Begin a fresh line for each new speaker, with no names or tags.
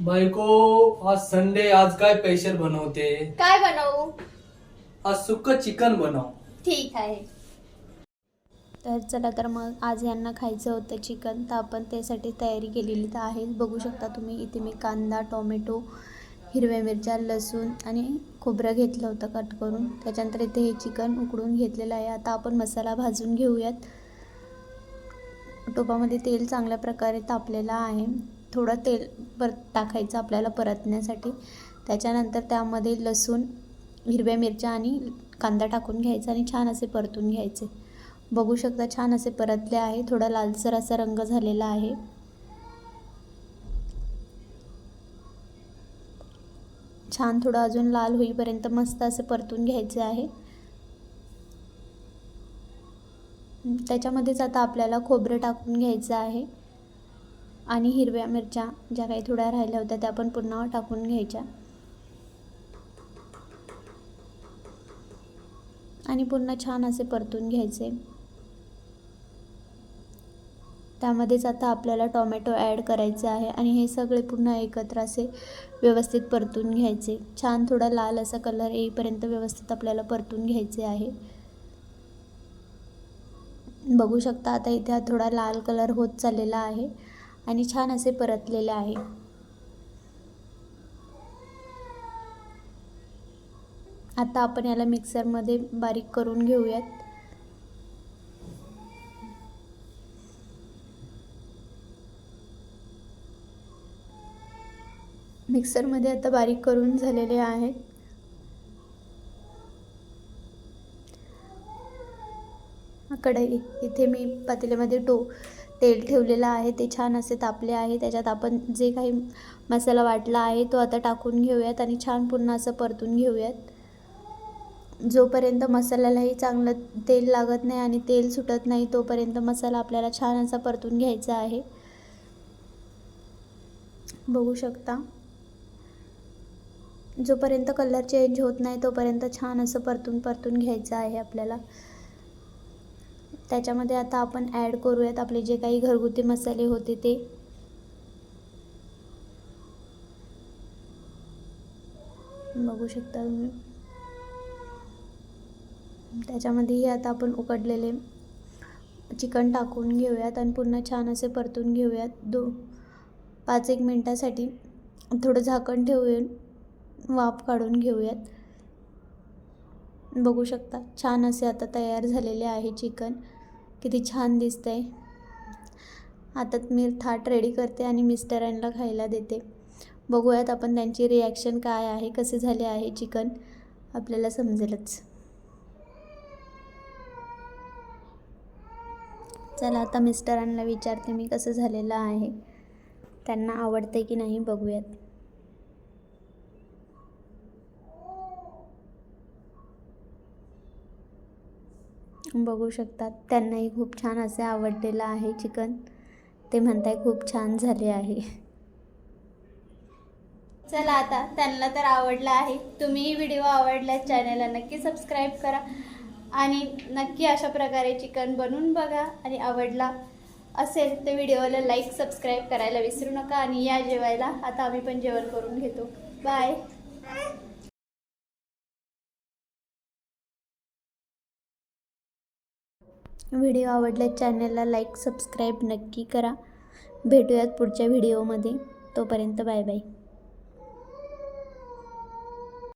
बायको आज संडे आज काय स्पेशल बनवते?
काय बनवू?
आज सुक्क चिकन बनव.
ठीक आहे.
तर चला तर मग आज यांना खायचं होतं चिकन तर आपण त्यासाठी तयारी केलेली तर आहे बघू शकता तुम्ही इथे मी कांदा टोमॅटो हिरव्या मिरच्या लसूण आणि खोबरं घेतलं होतं कट करून. त्याच्यानंतर इथे हे चिकन उकडून घेतलेलं आहे. आता आपण मसाला भाजून घेऊयात. टोपामध्ये तेल चांगल्या प्रकारे तापलेलं आहे. थोडं तेल परत टाकायचं आपल्याला परतण्यासाठी. त्याच्यानंतर त्यामध्ये लसूण हिरव्या मिरच्या आणि कांदा टाकून घ्यायचा आणि छान असे परतून घ्यायचे. बघू शकता छान असे परतले आहे. थोडा लालसर असा रंग झालेला आहे. छान थोडं अजून लाल होईपर्यंत मस्त असे परतून घ्यायचे आहे. त्याच्यामध्येच आता आपल्याला खोबरं टाकून घ्यायचं आहे. आणि हिरव्या मिरच्या ज्या काही थोड्या राहिल्या होत्या त्या पण पुन्हा टाकून घ्यायच्या. आणि पुन्हा छान असे परतून घ्यायचे. त्यामध्येच आता आपल्याला टोमॅटो ॲड करायचे आहे आणि हे सगळे पुन्हा एकत्र असे व्यवस्थित परतून घ्यायचे. छान थोडा लाल असा कलर येईपर्यंत व्यवस्थित आपल्याला परतून घ्यायचे आहे. बघू शकता आता इथे हा थोडा लाल कलर होत चाललेला आहे. आणि छान असे परतलेले आहे. आता आपण याला मिक्सरमध्ये बारीक करून घेऊयात. मिक्सरमध्ये आता बारीक करून झालेले आहेत कढई. इथे मी पातेल्यामध्ये टो तेल ठेवलेलं आहे ते छान असे तापले आहे. त्याच्यात आपण जे काही मसाला वाटला आहे तो आता टाकून घेऊयात आणि छान पुन्हा असं परतून घेऊयात. जोपर्यंत मसाल्यालाही चांगलं तेल लागत नाही आणि तेल सुटत नाही तोपर्यंत मसाला आपल्याला छान असा परतून घ्यायचा आहे. बघू शकता. जोपर्यंत कलर चेंज होत नाही तोपर्यंत छान असं परतून परतून घ्यायचं आहे आपल्याला. त्याच्यामध्ये आता आपण ॲड करूयात आपले जे काही घरगुती मसाले होते ते. बघू शकता तुम्ही. त्याच्यामध्येही आता आपण उकडलेले चिकन टाकून घेऊयात आणि पुन्हा छान असे परतून घेऊयात. दो पाच एक मिनटासाठी थोडं झाकण ठेवून वाफ काढून घेऊयात. बघू शकता छान असे आता तयार झालेले आहे चिकन. किती छान दिसतंय. आता मी थाट रेडी करते आणि मिस्टरांना खायला देते. बघूयात आपण त्यांची रिॲक्शन काय आहे कसे झाले आहे चिकन. आपल्याला समजेलच. चला आता मिस्टरांना विचारते मी कसं झालेलं आहे. त्यांना आवडते की नाही बघूयात. बघू शकतात. त्यांनाही खूप छान असे आवडलेलं आहे चिकन. ते म्हणताय खूप छान झाले आहे.
चला आता त्यांना तर आवडला आहे. तुम्ही व्हिडिओ आवडला चॅनलला नक्की सबस्क्राईब करा आणि नक्की अशा प्रकारे चिकन बनवून बघा आणि आवडला असेल तर व्हिडिओला लाईक सबस्क्राईब करायला विसरू नका आणि या जेवायला आता आम्ही पण जेवण करून घेतो. बाय.
व्हिडिओ आवडल्यास चॅनलला लाईक सबस्क्राईब नक्की करा. भेटूयात पुढच्या व्हिडिओमध्ये. तोपर्यंत बाय बाय.